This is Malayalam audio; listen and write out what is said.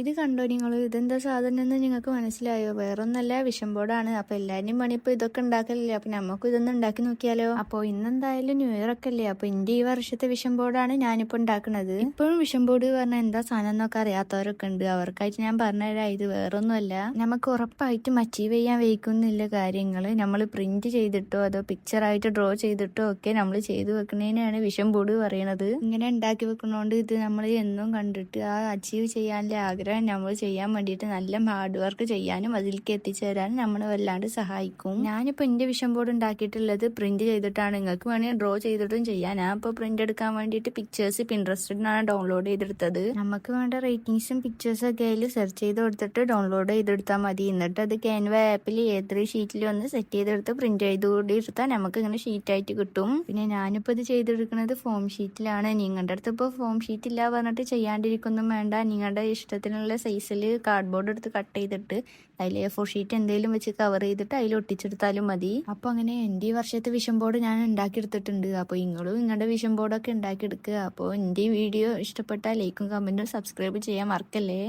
ഇത് കണ്ടോ നിങ്ങൾ? ഇതെന്താ സാധനം എന്ന് നിങ്ങൾക്ക് മനസ്സിലായോ? വേറൊന്നല്ല വിഷം ബോർഡാണ്. അപ്പൊ എല്ലാവരുടെയും പണി ഇപ്പൊ ഇതൊക്കെ ഉണ്ടാക്കലില്ലേ? അപ്പൊ നമുക്ക് ഇതൊന്നും ഉണ്ടാക്കി നോക്കിയാലോ? അപ്പൊ ഇന്നെന്തായാലും ന്യൂ ഇയർ ഒക്കെ അല്ലേ? അപ്പൊ എന്റെ ഈ വർഷത്തെ വിഷം ബോർഡാണ് ഞാനിപ്പോ ഉണ്ടാക്കുന്നത് ഇപ്പോഴും വിഷം ബോർഡ് പറഞ്ഞാൽ എന്താ സാധനം എന്നൊക്കെ അറിയാത്തവരൊക്കെ ഉണ്ട്. അവർക്കായിട്ട് ഞാൻ പറഞ്ഞുതരാം. ഇത് വേറൊന്നുമല്ല. നമുക്ക് ഉറപ്പായിട്ടും അച്ചീവ് ചെയ്യാൻ വയ്ക്കുന്നില്ല കാര്യങ്ങൾ നമ്മൾ പ്രിന്റ് ചെയ്തിട്ടോ അതോ പിക്ചർ ആയിട്ട് ഡ്രോ ചെയ്തിട്ടോ ഒക്കെ നമ്മൾ ചെയ്തു വെക്കുന്നതിനാണ് വിഷം ബോർഡ് പറയണത്. ഇങ്ങനെ ഉണ്ടാക്കി വെക്കുന്നതുകൊണ്ട് ഇത് നമ്മൾ എന്നും കണ്ടിട്ട് ആ അച്ചീവ് ചെയ്യാനുള്ള ആഗ്രഹം നമ്മൾ ചെയ്യാൻ വേണ്ടിയിട്ട് നല്ല ഹാർഡ് വർക്ക് ചെയ്യാനും അതിലേക്ക് എത്തിച്ചേരാനും നമ്മളെ വല്ലാണ്ട് സഹായിക്കും. ഞാനിപ്പോൾ എന്റെ വിഷം ബോർഡ് ഉണ്ടാക്കിയിട്ടുള്ളത് പ്രിന്റ് ചെയ്തിട്ടാണ്. നിങ്ങൾക്ക് വേണമെങ്കിൽ ഡ്രോ ചെയ്തിട്ടും ചെയ്യാം. ഞാൻ ഇപ്പോൾ പ്രിന്റ് എടുക്കാൻ വേണ്ടിയിട്ട് പിക്ചേഴ്സ് പിൻട്രസ്റ്റിനാണ് ഡൗൺലോഡ് ചെയ്തെടുത്തത്. നമുക്ക് വേണ്ട റേറ്റിംഗ്സും പിക്ചേഴ്സും ഒക്കെ അതിൽ സെർച്ച് ചെയ്ത് കൊടുത്തിട്ട് ഡൗൺലോഡ് ചെയ്തെടുത്താൽ മതി. എന്നിട്ട് അത് ക്യാൻവ ആപ്പിൽ ഏതൊരു ഷീറ്റിൽ ഒന്ന് സെറ്റ് ചെയ്തെടുത്ത് പ്രിന്റ് ചെയ്ത് കൂടി എടുത്താൽ നമുക്ക് ഇങ്ങനെ ഷീറ്റായിട്ട് കിട്ടും. പിന്നെ ഞാനിപ്പോൾ ഇത് ചെയ്തെടുക്കുന്നത് ഫോം ഷീറ്റിലാണ് നിങ്ങളുടെ അടുത്ത് ഇപ്പോൾ ഫോം ഷീറ്റ് ഇല്ല പറഞ്ഞിട്ട് ചെയ്യാണ്ടിരിക്കൊന്നും വേണ്ട. നിങ്ങളുടെ ഇഷ്ടത്തിനുള്ള സൈസിൽ കാർഡ്ബോർഡ് എടുത്ത് കട്ട് ചെയ്തിട്ട് അതിൽ എ ഫോർ ഷീറ്റ് എന്തെങ്കിലും വെച്ച് കവർ ചെയ്തിട്ട് അതിൽ ഒട്ടിച്ചെടുത്താലും മതി. അപ്പോൾ അങ്ങനെ എന്റെ ഈ വർഷത്തെ വിഷം ബോർഡ് ഞാൻ ഉണ്ടാക്കിയെടുത്തിട്ടുണ്ട്. അപ്പോൾ നിങ്ങളും നിങ്ങളുടെ വിഷം ബോർഡൊക്കെ ഉണ്ടാക്കിയെടുക്കുക. അപ്പോൾ എന്റെ വീഡിയോ ഇഷ്ടപ്പെട്ടാൽ ലൈക്കും കമന്റും സബ്സ്ക്രൈബ് ചെയ്യാൻ മറക്കല്ലേ?